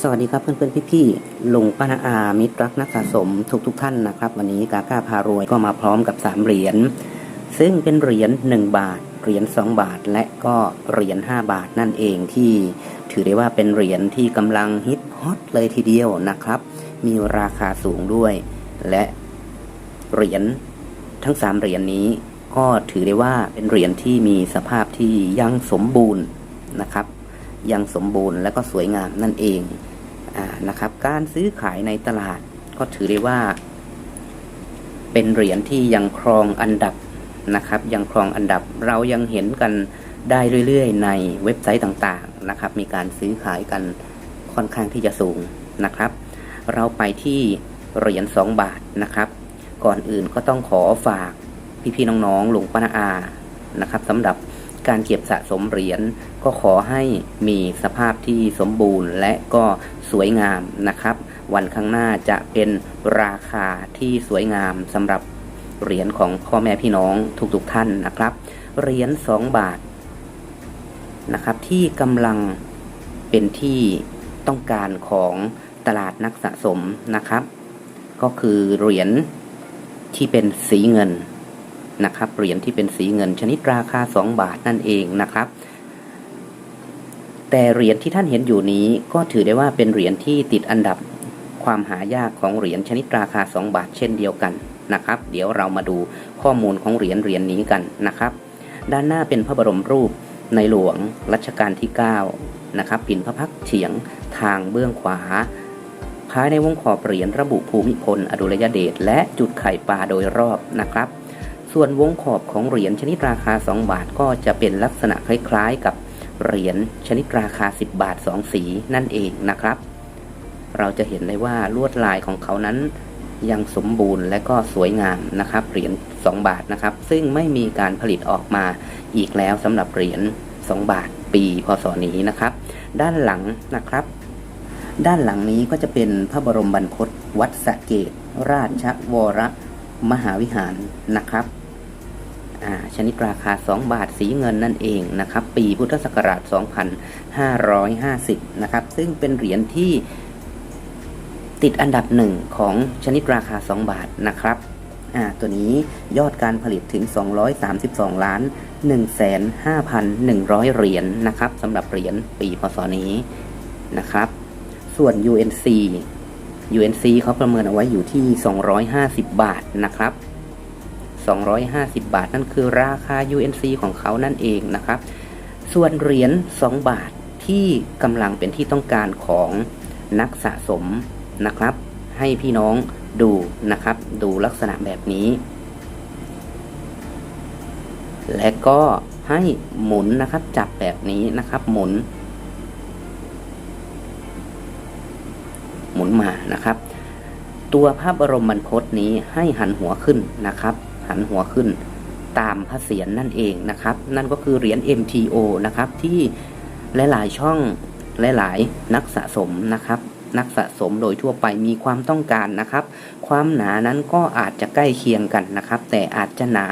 สวัสดีครับเพื่อนๆพี่ๆลุงป้านาอามิตรรักนักสะสมทุกทุกๆท่านนะครับ วันนี้กาก้าพารวยก็มาพร้อมกับ3เหรียญซึ่งเป็นเหรียญ1บาทเหรียญ2บาท และก็เหรียญ5บาทนั่นเองที่ถือได้ว่าเป็นเหรียญที่กำลังฮิตฮอตเลยทีเดียวนะครับ มีราคาสูงด้วย และเหรียญทั้ง3เหรียญนี้ก็ถือได้ว่าเป็นเหรียญที่มีสภาพที่ยังสมบูรณ์นะครับ ยังสมบูรณ์และก็สวยงามนั่นเองอนะครับ การซื้อขายในตลาดก็ถือได้ว่า เป็นเหรียญที่ยังครองอันดับนะครับ ยังครองอันดับเรายังเห็นกันได้เรื่อยๆ ในเว็บไซต์ต่างๆนะครับ มีการซื้อขายกันค่อนข้างที่จะสูงนะครับ เราไปที่เหรียญ2บาทนะครับ ก่อนอื่นก็ต้องขอฝากพี่ๆน้องๆหลุงป้านาอานะครับสำหรับ การเก็บสะสมเหรียญก็ขอให้มีสภาพที่สมบูรณ์และก็สวยงามนะครับ วันข้างหน้าจะเป็นราคาที่สวยงามสำหรับเหรียญของพ่อแม่พี่น้องทุกๆท่านนะครับ เหรียญ2บาทนะครับที่กำลังเป็นที่ต้องการของตลาดนักสะสมนะครับ ก็คือเหรียญที่เป็นสีเงิน นะครับเหรียญที่เป็นสีเงินชนิดราคา 2 บาทนั่นเองนะครับ แต่เหรียญที่ท่านเห็นอยู่นี้ก็ถือได้ว่าเป็นเหรียญที่ติดอันดับความหายากของเหรียญชนิดราคา 2 บาทเช่นเดียวกันนะครับ เดี๋ยวเรามาดูข้อมูลของเหรียญเหรียญนี้กันนะครับ ด้านหน้าเป็นพระบรมรูปในหลวงรัชกาลที่ 9 นะครับปิ่นพระพักตร์เฉียงทางเบื้องขวาภายในวงขอบเหรียญระบุภูมิพล อดุลยเดชและจุดไข่ปลาโดยรอบนะครับ ส่วนวงขอบของเหรียญชนิดราคา 2 บาทก็จะเป็นลักษณะคล้ายๆ กับเหรียญชนิดราคา 10 บาท 2 สีนั่นเองนะครับ เราจะเห็นได้ว่าลวดลายของเขานั้นยังสมบูรณ์และก็สวยงามนะครับเหรียญ2 บาทนะครับ ซึ่งไม่มีการผลิตออกมาอีกแล้วสำหรับเหรียญ2 บาทปีพศนี้นะครับ ด้านหลังนะครับ ด้านหลังนี้ก็จะเป็นพระบรมบรรพตวัดสะเกต ราชวรมหาวิหารนะครับ ชนิดราคา 2 บาทสีเงินนั่นเองนะครับ ปีพุทธศักราช 2550 นะครับ ซึ่งเป็นเหรียญที่ติดอันดับหนึ่งของชนิดราคา 2 บาทนะครับตัวนี้ยอดการผลิตถึง 232 ล้าน 1,5,100 เหรียญนะครับสำหรับเหรียญปีพศนี้นะครับ ส่วน UNC UNC เขาประเมินเอาไว้อยู่ที่ 250 บาทนะครับ 250 บาท นั่นคือราคา UNC ของเขานั่นเองนะครับ ส่วนเหรียญ 2 บาทที่กำลังเป็นที่ต้องการของนักสะสมนะครับ ให้พี่น้องดูนะครับ ดูลักษณะแบบนี้ และก็ให้หมุนนะครับจับแบบนี้นะครับ หมุน หมุนมานะครับ ตัวพระบรมบรรพตนี้ให้หันหัวขึ้นนะครับ หันหัวขึ้นตามพระเศียรนนั่นเองนะครับ นั่นก็คือเหรียญ MTO นะครับที่หลายๆช่องหลายๆนักสะสมนะครับ นักสะสมโดยทั่วไปมีความต้องการนะครับ ความหนานั้นก็อาจจะใกล้เคียงกันนะครับ แต่อาจจะหนา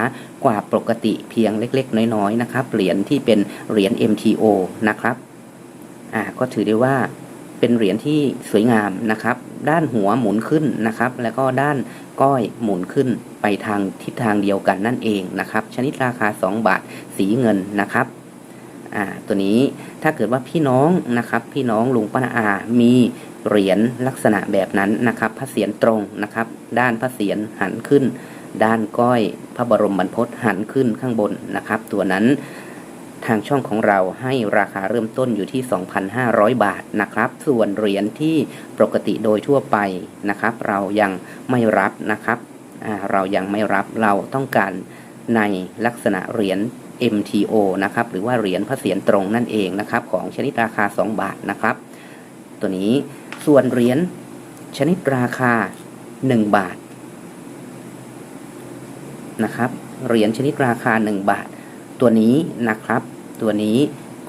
กว่าปกติเพียงเล็กๆ น้อยๆนะครับเหรียญที่เป็นเหรียญ MTO นะครับอ่าก็ถือได้ว่า เป็นเหรียญที่สวยงามนะครับ ด้านหัวหมุนขึ้นนะครับ แล้วก็ด้านก้อยหมุนขึ้นไปทางทิศทางเดียวกันนั่นเองนะครับ ชนิดราคา 2 บาทสีเงินนะครับอ่าตัวนี้ถ้าเกิดว่าพี่น้องนะครับ พี่น้องลุงป้านอา มีเหรียญลักษณะแบบนั้นนะครับพระเศียรตรงนะครับ ด้านพระเศียรหันขึ้น ด้านก้อยพระบรมบรรพตหันขึ้นข้างบนนะครับ ตัวนั้น ทางช่องของเราให้ราคาเริ่มต้นอยู่ที่ 2,500 บาทนะครับ ส่วนเหรียญที่ปกติโดยทั่วไปนะครับ เรายังไม่รับนะครับ เรายังไม่รับเราต้องการในลักษณะเหรียญ MTO นะครับหรือว่าเหรียญพระเศียรตรงนั่นเองนะครับ ของชนิดราคา 2 บาทนะครับ ตัวนี้ส่วนเหรียญชนิดราคา 1 บาทนะครับเหรียญชนิดราคา 1 บาท ตัวนี้นะครับ ตัวนี้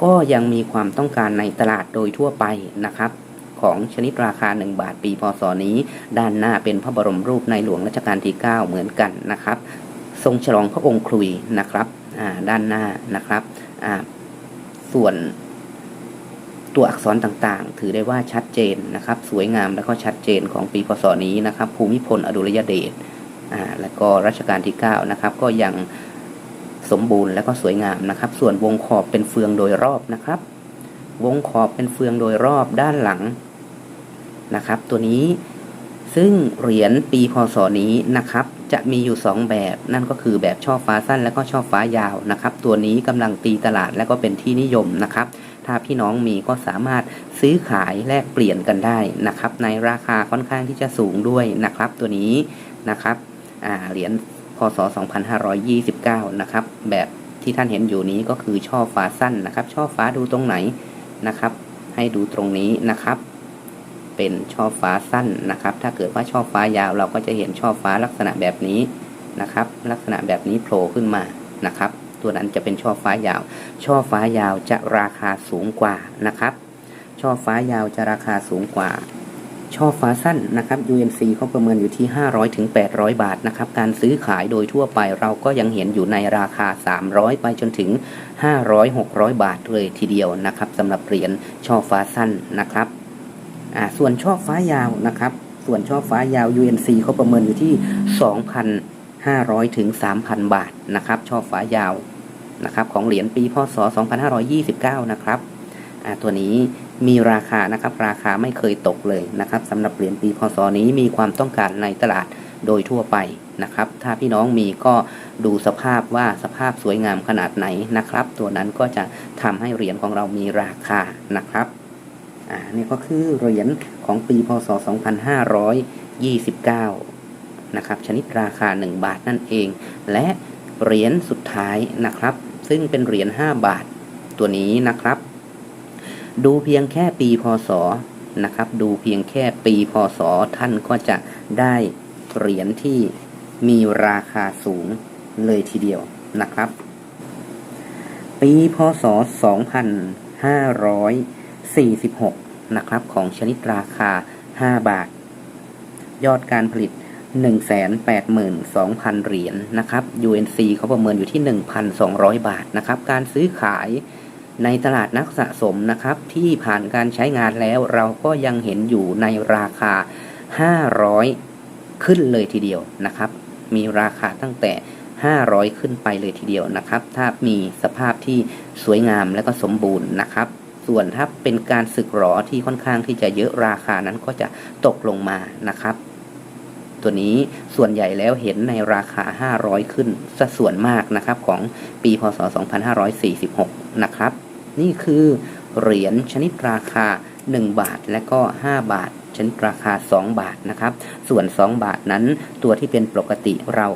ก็ยังมีความต้องการในตลาดโดยทั่วไปนะครับ ของชนิดราคา 1 บาทปีพศนี้ ด้านหน้าเป็นพระบรมรูปในหลวงรัชกาลที่ 9 เหมือนกันนะครับ ทรงฉลองพระองค์คุยนะครับด้านหน้านะครับส่วนตัวอักษรต่างๆ ถือได้ว่าชัดเจนนะครับ สวยงามและก็ชัดเจนของปีพศนี้นะครับ ภูมิพลอดุลยเดชและก็รัชกาลที่ 9 นะครับ ก็ยัง สมบูรณ์และก็สวยงามนะครับ ส่วนวงขอบเป็นเฟืองโดยรอบนะครับ วงขอบเป็นเฟืองโดยรอบด้านหลังนะครับ ตัวนี้ซึ่งเหรียญปีพศนี้นะครับ จะมีอยู่ 2 แบบ นั่นก็คือแบบช่อฟ้าสั้นและก็ช่อฟ้ายาวนะครับ ตัวนี้กำลังตีตลาดและก็เป็นที่นิยมนะครับ ถ้าพี่น้องมีก็สามารถซื้อขายแลกเปลี่ยนกันได้นะครับ ในราคาค่อนข้างที่จะสูงด้วยนะครับ ตัวนี้นะครับเหรียญ พศ 2529 นะครับ แบบที่ท่านเห็นอยู่นี้ก็คือช่อฟ้าสั้นนะครับ ช่อฟ้าดูตรงไหนนะครับ ให้ดูตรงนี้นะครับ เป็นช่อฟ้าสั้นนะครับ ถ้าเกิดว่าช่อฟ้ายาวเราก็จะเห็นช่อฟ้าลักษณะแบบนี้นะครับ ลักษณะแบบนี้โผล่ขึ้นมานะครับ ตัวนั้นจะเป็นช่อฟ้ายาว ช่อฟ้ายาวจะราคาสูงกว่านะครับ ช่อฟ้ายาวจะราคาสูงกว่า ช่อฟ้าสั้นนะครับ UNC เขาประเมินอยู่ที่ 500ถึง800 บาทนะครับ การซื้อขายโดยทั่วไปเราก็ยังเห็นอยู่ในราคา 300 ไปจนถึง 500 600 บาทเลยทีเดียวนะครับสำหรับเหรียญช่อฟ้าสั้นนะครับอ่าส่วนช่อฟ้ายาวนะครับ ส่วนช่อฟ้ายาว UNC เขาประเมินอยู่ที่ 2,500ถึง3,000 บาทนะครับ ช่อฟ้ายาวนะครับของเหรียญปีพศ 2529 นะครับอ่าตัวนี้ มีราคานะครับราคาไม่เคยตกเลยนะครับสำหรับเหรียญปีพศนี้มีความต้องการในตลาดโดยทั่วไปนะครับ ถ้าพี่น้องมีก็ดูสภาพว่าสภาพสวยงามขนาดไหนนะครับ ตัวนั้นก็จะทำให้เหรียญของเรามีราคานะครับอ่านี่ก็คือเหรียญของปีพศ 2529 นะครับ ชนิดราคา 1 บาทนั่นเอง และเหรียญสุดท้ายนะครับ ซึ่งเป็นเหรียญ5บาทตัวนี้นะครับ ดูเพียงแค่ปีพศนะครับ ดูเพียงแค่ปีพศท่านก็จะได้เหรียญที่มีราคาสูงเลยทีเดียวนะครับ ปีพศ 2546 นะครับ ของชนิดราคา 5 บาท ยอดการผลิต 182,000 เหรียญนะครับ UNC เขาประเมินอยู่ที่ 1,200 บาทนะครับ การซื้อขาย ในตลาดนักสะสมนะครับที่ผ่านการใช้งานแล้วเราก็ยังเห็นอยู่ในราคา 500 ขึ้นเลยทีเดียวนะครับ มีราคาตั้งแต่ 500 ขึ้นไปเลยทีเดียวนะครับ ถ้ามีสภาพที่สวยงามและก็สมบูรณ์นะครับ ส่วนถ้าเป็นการสึกหรอที่ค่อนข้างที่จะเยอะราคานั้นก็จะตกลงมานะครับ ตัวนี้ส่วนใหญ่แล้วเห็นในราคา 500 ขึ้นสัดส่วนมากนะครับของปีพศ 2546 นะครับ นี่คือเหรียญชนิดราคา 1 บาทและก็ 5 บาท ชนิดราคา 2 บาทนะครับ ส่วน 2 บาทนั้นตัวที่เป็นปกติเรา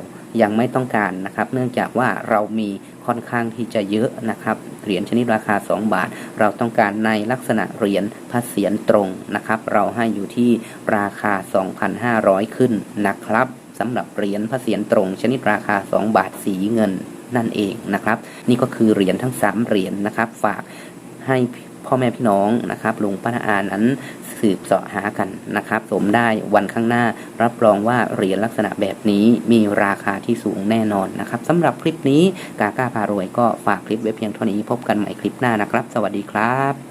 ยังไม่ต้องการนะครับ เนื่องจากว่าเรามีค่อนข้างที่จะเยอะนะครับ เหรียญชนิดราคา 2 บาท เราต้องการในลักษณะเหรียญพระเศียรตรงนะครับ เราให้อยู่ที่ราคา 2,500 ขึ้นนะครับสำหรับเหรียญพระเศียรตรง ชนิดราคา 2 บาทสีเงินนั่นเองนะครับ นี่ก็คือเหรียญทั้ง 3 เหรียญนะครับ ฝากให้พ่อแม่พี่น้องนะครับลุงป้านาอานั้น สืบเสาะหากันนะครับ สมได้วันข้างหน้ารับรองว่าเหรียญลักษณะแบบนี้มีราคาที่สูงแน่นอนนะครับสำหรับคลิปนี้กาก้าพารวยก็ฝากคลิปไว้เพียงเท่านี้พบกันใหม่คลิปหน้านะครับ สวัสดีครับ